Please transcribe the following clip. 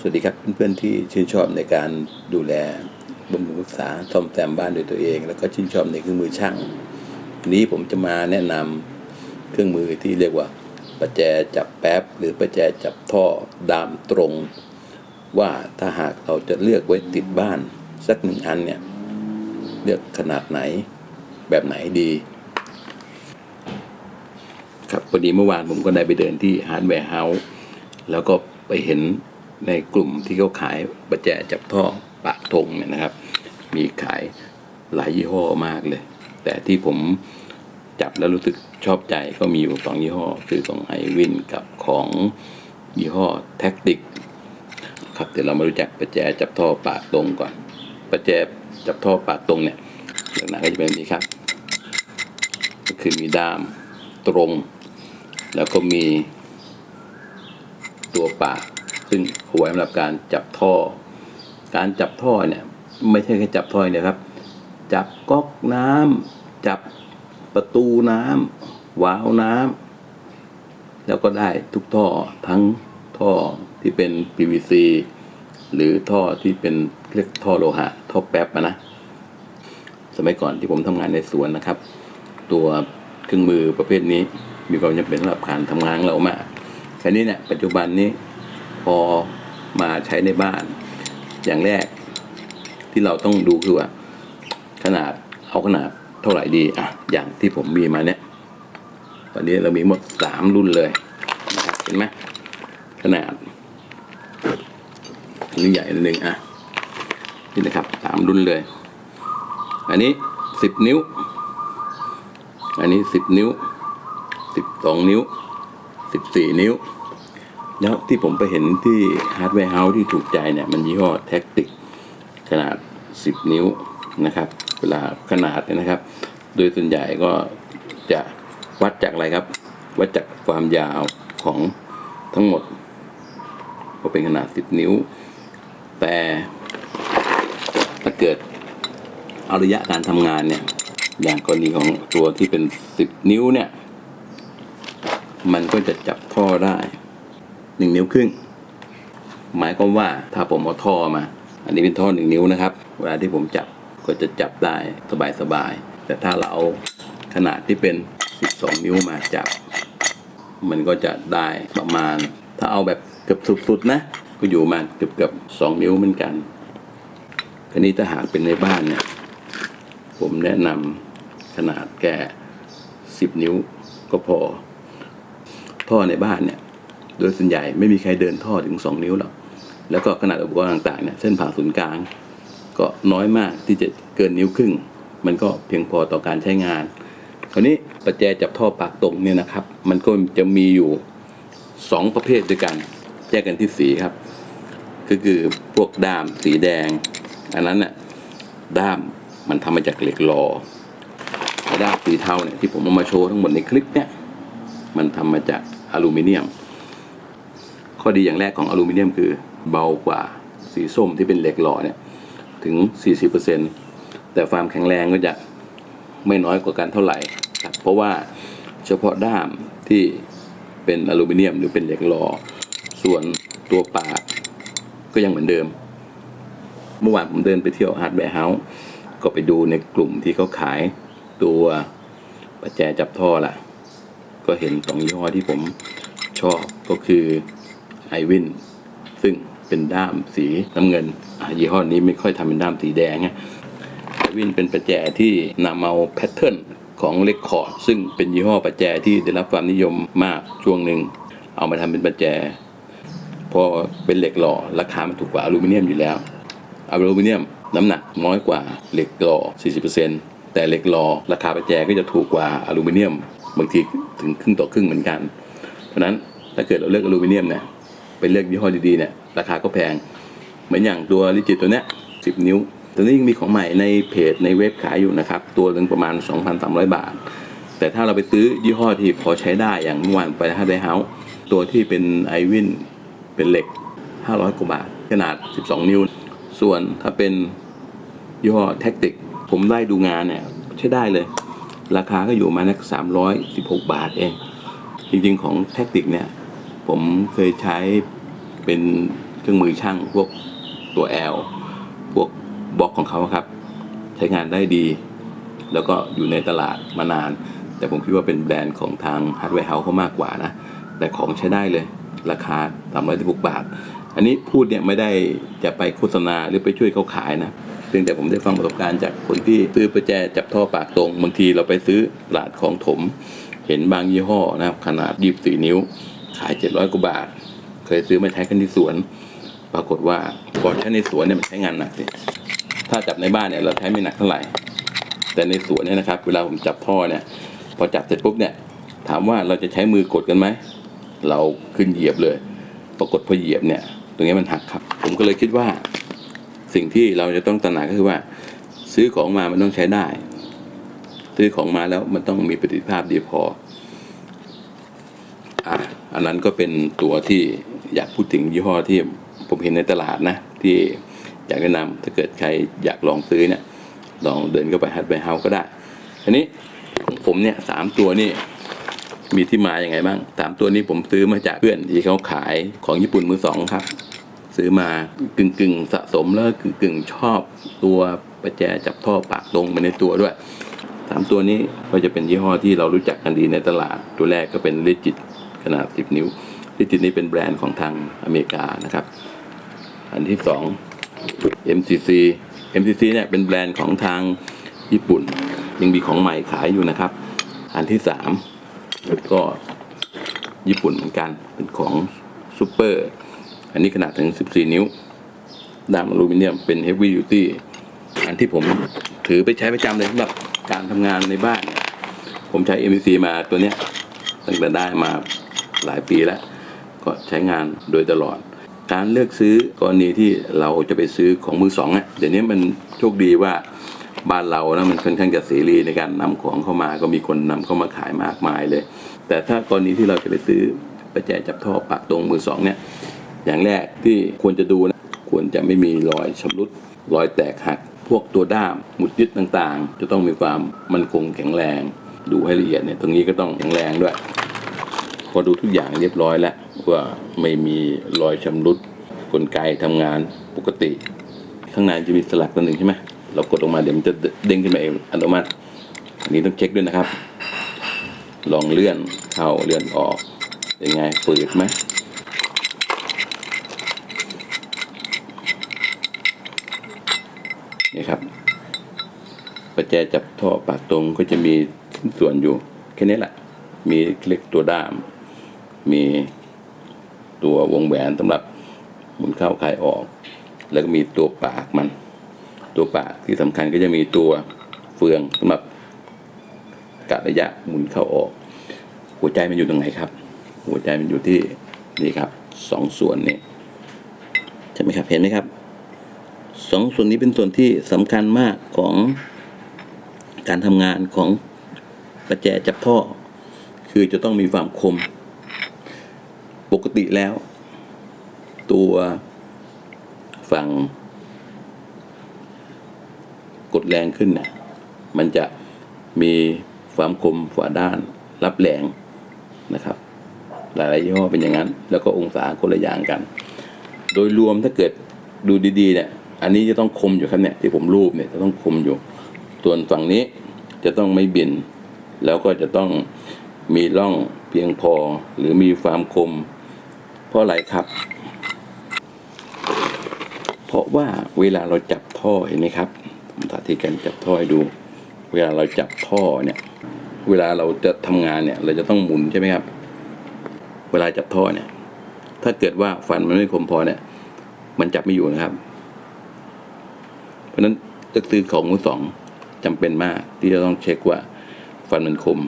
สวัสดีครับเพื่อนๆที่ชื่นชอบในการดูแลบำรุงรักษาซ่อมแซมบ้านโดยตัวเอง แล้วก็ชื่นชอบในเครื่องมือช่างวันนี้ผมจะมาแนะนำเครื่องมือที่เรียกว่าประแจจับแป๊บ หรือประแจจับท่อดามตรง ว่าถ้าหากเราจะเลือกไว้ติดบ้าน สักหนึ่งอันเนี่ยเลือกขนาดไหนแบบไหนดี ครับพอดีเมื่อวานผมก็ได้ไปเดินที่ฮาร์ดแวร์เฮาส์แล้วก็ไปเห็น ในกลุ่มที่เขาขายประแจจับท่อปากธงเนี่ยนะครับ มีขายหลายยี่ห้อมากเลย แต่ที่ผมจับแล้วรู้สึกชอบใจก็มีอยู่สองยี่ห้อ คือของไอวินกับของยี่ห้อแท็กติกครับเดี๋ยวเรามารู้จักประแจจับท่อปากตรงก่อน ประแจจับท่อปากตรงเนี่ยลักษณะก็จะเป็นแบบนี้ครับ ก็คือมีด้ามตรง แล้วก็มีตัวปาก ซึ่งเอาไว้สำหรับการจับท่อ การจับท่อเนี่ยไม่ใช่แค่จับท่อเดียครับ จับก๊อกน้ำจับประตูน้ำวาล์วน้ำแล้วก็ได้ทุกท่อทั้งท่อที่เป็น PVC หรือท่อที่เป็นเรียกท่อโลหะ ท่อแป๊บนะ สมัยก่อนที่ผมทำงานในสวนนะครับ ตัวเครื่องมือประเภทนี้มีความจำเป็นสำหรับการทำงานเรามากแค่นี้เนี่ยปัจจุบันนี้ อมาใช้ในบ้าน อย่างแรกที่เราต้องดูคือว่า ขนาดเอาขนาดเท่าไหร่ดีอะอย่างที่ผมมีมาเนี่ยตอนนี้เรามีหมดสามรุ่นเลยเห็นไหมขนาดอันนี้ใหญ่นิดนึงอะนี่นะครับสามรุ่นเลย อันนี้สิบนิ้ว อันนี้สิบนิ้วสิบสองนิ้วสิบสี่นิ้ว แล้วที่ผมไปเห็นที่ฮาร์ดแวร์เฮาส์ที่ถูกใจเนี่ย มันยี่ห้อแท็กติกขนาดสิบนิ้วนะครับ เวลาขนาดเนี่ยนะครับ โดยส่วนใหญ่ก็จะวัดจากอะไรครับ วัดจากความยาวของทั้งหมดก็เป็นขนาดสิบนิ้ว แต่ถ้าเกิดเอาระยะการทำงานเนี่ย อย่างกรณีของตัวที่เป็นสิบนิ้วเนี่ย มันก็จะจับท่อได้ หนึ่งนิ้วครึ่ง หมายความว่าถ้าผมเอาท่อมา อันนี้เป็นท่อหนึ่งนิ้วนะครับ เวลาที่ผมจับก็จะจับได้สบายๆ แต่ถ้าเราเอาขนาดที่เป็น 12 นิ้วมาจับ มันก็จะได้ประมาณ ถ้าเอาแบบเกือบสุดๆนะ ก็อยู่มาเกือบเกือบสองนิ้วเหมือนกันคราวนี้ถ้าหากเป็นในบ้านเนี่ย ผมแนะนำขนาดแก่สิบนิ้วก็พอ ท่อในบ้านเนี่ย โดยส่วนใหญ่ไม่มีใครเดินท่อถึงสองนิ้วหรอกแล้วก็ขนาดอุปกรณ์ต่างๆเนี่ยเส้นผ่าศูนย์กลาง ก็น้อยมากที่จะเกินนิ้วครึ่ง มันก็เพียงพอต่อการใช้งาน คราวนี้ประแจจับท่อปากตรงเนี่ยนะครับ มันก็จะมีอยู่สองประเภทด้วยกันแยกกันที่สีครับ ก็คือพวกด้ามสีแดง อันนั้นน่ะด้ามมันทำมาจากเหล็กหลอ่อและด้ามสีเทาเนี่ยที่ผมเอามาโชว์ทั้งหมดในคลิปเนี่ยมันทำมาจากอลูมิเนียม ข้อดีอย่างแรกของอลูมิเนียมคือเบากว่าสีส้มที่เป็นเหล็กหล่อเนี่ยถึง 40%แต่ความแข็งแรงก็จะไม่น้อยกว่ากันเท่าไหร่ครับเพราะว่าเฉพาะด้ามที่เป็นอลูมิเนียมหรือเป็นเหล็กหล่อส่วนตัวปากก็ยังเหมือนเดิม เมื่อวานผมเดินไปเที่ยวฮาร์ดแวร์เฮาส์ก็ไปดูในกลุ่มที่เขาขายตัวประแจจับท่อล่ะ ก็เห็นสองยี่ห้อที่ผมชอบก็คือ ไอวินซึ่งเป็นด้ามสีน้ำเงินยี่ห้อนี้ไม่ค่อยทำเป็นด้ามสีแดงไอวินเป็นประแจที่นำเอาแพทเทิร์นของเลคคอร์ดซึ่งเป็นยี่ห้อประแจที่ได้รับความนิยมมากช่วงหนึ่ง เอามาทำเป็นประแจ พอเป็นเหล็กหล่อราคามันถูกกว่าอลูมิเนียมอยู่แล้ว อลูมิเนียมน้ำหนักน้อยกว่าเหล็กหล่อ 40%แต่เหล็กหล่อราคาประแจก็จะถูกกว่าอลูมิเนียมบางทีถึงครึ่งต่อครึ่งเหมือนกัน เพราะฉะนั้นถ้าเกิดเราเลือกอลูมิเนียมเนี่ย ไปเลือกยี่ห้อดีๆเนี่ยราคาก็แพง เหมือนอย่างตัวลิจิตตัวเนี้ย10นิ้วตัวนี้ยังมีของใหม่ในเพจในเว็บขายอยู่นะครับ ตัวหนึ่งประมาณ 2,300 บาท แต่ถ้าเราไปซื้อยี่ห้อที่พอใช้ได้อย่างเมื่อวานไปฮาร์ดเฮาส์ตัวที่เป็นไอวินเป็นเหล็ก 500 กว่าบาท ขนาด 12 นิ้ว ส่วนถ้าเป็นยี่ห้อแท็กติก ผมได้ดูงานเนี่ยใช้ได้เลย ราคาก็อยู่ประมานัก316 บาทเอง จริงๆของแท็กติกเนี่ย ผมเคยใช้เป็นเครื่องมือช่างพวกตัว L พวกบล็อกของเขาครับ ใช้งานได้ดี แล้วก็อยู่ในตลาดมานาน แต่ผมคิดว่าเป็นแบรนด์ของทางฮาร์ดแวร์เฮาส์เขามากกว่านะ แต่ของใช้ได้เลย ราคา316บาท อันนี้พูดเนี่ยไม่ได้จะไปโฆษณาหรือไปช่วยเขาขายนะเพียงแต่ผมได้ฟังประสบการณ์จากคนที่ซื้อประแจจับท่อปากตรง บางทีเราไปซื้อตลาดของถม เห็นบางยี่ห้อนะครับขนาด 24 นิ้ว ขาย700กว่าบาท เคยซื้อมาใช้กันที่สวน ปรากฏว่าพอใช้ในสวนเนี่ยมันใช้งานหนักสิถ้าจับในบ้านเนี่ยเราใช้ไม่หนักเท่าไหร่ แต่ในสวนเนี่ยนะครับ เวลาผมจับท่อเนี่ย พอจับเสร็จปุ๊บเนี่ย ถามว่าเราจะใช้มือกดกันไหม เราขึ้นเหยียบเลย ปรากฏพอเหยียบเนี่ย ตรงนี้มันหักครับ ผมก็เลยคิดว่า สิ่งที่เราจะต้องตระหนักก็คือว่า ซื้อของมามันต้องใช้ได้ ซื้อของมาแล้วมันต้องมีประสิทธิภาพดีพอ อันนั้นก็เป็นตัวที่อยากพูดถึงยี่ห้อที่ผมเห็นในตลาดนะ ที่อยากแนะนำถ้าเกิดใครอยากลองซื้อเนี่ยลองเดินเข้าไปฮัตไบเฮาก็ได้ อันนี้ของผมเนี่ยสามตัวนี่มีที่มาอย่างไงบ้างสามตัวนี้ผมซื้อมาจากเพื่อนที่เขาขายของญี่ปุ่นมือสองครับ ซื้อมากึ่งกึ่งสะสมแล้วกึ่งกึ่งชอบตัวประแจจับท่อปากตรงไปในตัวด้วยสามตัวนี้ก็จะเป็นยี่ห้อที่เรารู้จักกันดีในตลาด ตัวแรกก็เป็นลิจิต นาด 10 นิ้วลิจิตนี้เป็นแบรนด์ของทางอเมริกานะครับ อันที่สอง MCC MCC เนี่ยเป็นแบรนด์ของทางญี่ปุ่น ยังมีของใหม่ขายอยู่นะครับ อันที่สามก็ญี่ปุ่นเหมือนกันเป็นของซูเปอร์อันนี้ขนาดถึง 14 นิ้วด้ามอลูมิเนียมเป็น Heavy Duty อันที่ผมถือไปใช้ประจำเลยสำหรับการทำงานในบ้าน ผมใช้ MCC มาตัวเนี้ยตั้งแต่ได้มา หลายปีแล้ว ก็ใช้งานโดยตลอด การเลือกซื้อกรณีที่เราจะไปซื้อของมือสองอะเดี๋ยวนี้มันโชคดีว่าบ้านเรานะมันค่อนข้างจะเสรีในการนำของเข้ามาก็มีคนนำเข้ามาขายมากมายเลย แต่ถ้ากรณีที่เราจะไปซื้อประแจจับท่อปากตรงมือสองเนี่ยอย่างแรกที่ควรจะดูนะควรจะไม่มีรอยชำรุดรอยแตกหัก พวกตัวด้ามหมุดยึดต่างๆ จะต้องมีความมั่นคงแข็งแรง ดูให้ละเอียดเนี่ยตรงนี้ก็ต้องแข็งแรงด้วย พอดูทุกอย่างเรียบร้อยแล้วว่าไม่มีรอยชำรุดกลไกทำงานปกติ ข้างในจะมีสลักตัวหนึ่งใช่ไหมเรากดลงมาเดี๋ยวมันจะเด้งขึ้นมาเองอัตโนมัติอันนี้ต้องเช็คด้วยนะครับ ลองเลื่อนเข้าเลื่อนออกเป็นไงฝืดไหมนี่ครับประแจจับท่อปากตรงก็จะมีส่วนอยู่แค่นี้แหละ มีคลิกตัวด้าม มีตัววงแหวนสำหรับหมุนเข้าคลายออก แล้วก็มีตัวปากมัน ตัวปากที่สำคัญก็จะมีตัวเฟืองสำหรับกะระยะหมุนเข้าออก หัวใจมันอยู่ตรงไหนครับ หัวใจมันอยู่ที่นี่ครับสองส่วนนี้ใช่ไหมครับเห็นไหมครับสองส่วนนี้เป็นส่วนที่สำคัญมากของการทำงานของประแจจับท่อ คือจะต้องมีความคม ปกติแล้ว ตัวฝั่งกดแรงขึ้นนะมันจะมีความคมฝาด้านรับแรงนะครับ หลายๆยี่ห้อเป็นอย่างนั้น แล้วก็องศาคนละอย่างกัน โดยรวมถ้าเกิดดูดีๆเนี่ยอันนี้จะต้องคมอยู่ครับเนี่ยที่ผมรูปเนี่ยจะต้องคมอยู่ส่วนฝั่งนี้จะต้องไม่บิน แล้วก็จะต้องมีร่องเพียงพอหรือมีความคม เพราะอะไรครับ เพราะว่าเวลาเราจับท่อเห็นไหมครับผมสาธิตการจับท่อให้ดู เวลาเราจับท่อเนี่ย เวลาเราจะทำงานเนี่ย เราจะต้องหมุนใช่ไหมครับ เวลาจับท่อเนี่ย ถ้าเกิดว่าฟันมันไม่คมพอเนี่ย มันจับไม่อยู่นะครับ เพราะฉะนั้นจะซื้อของมือสองจำเป็นมากที่จะต้องเช็คว่าฟันมันคม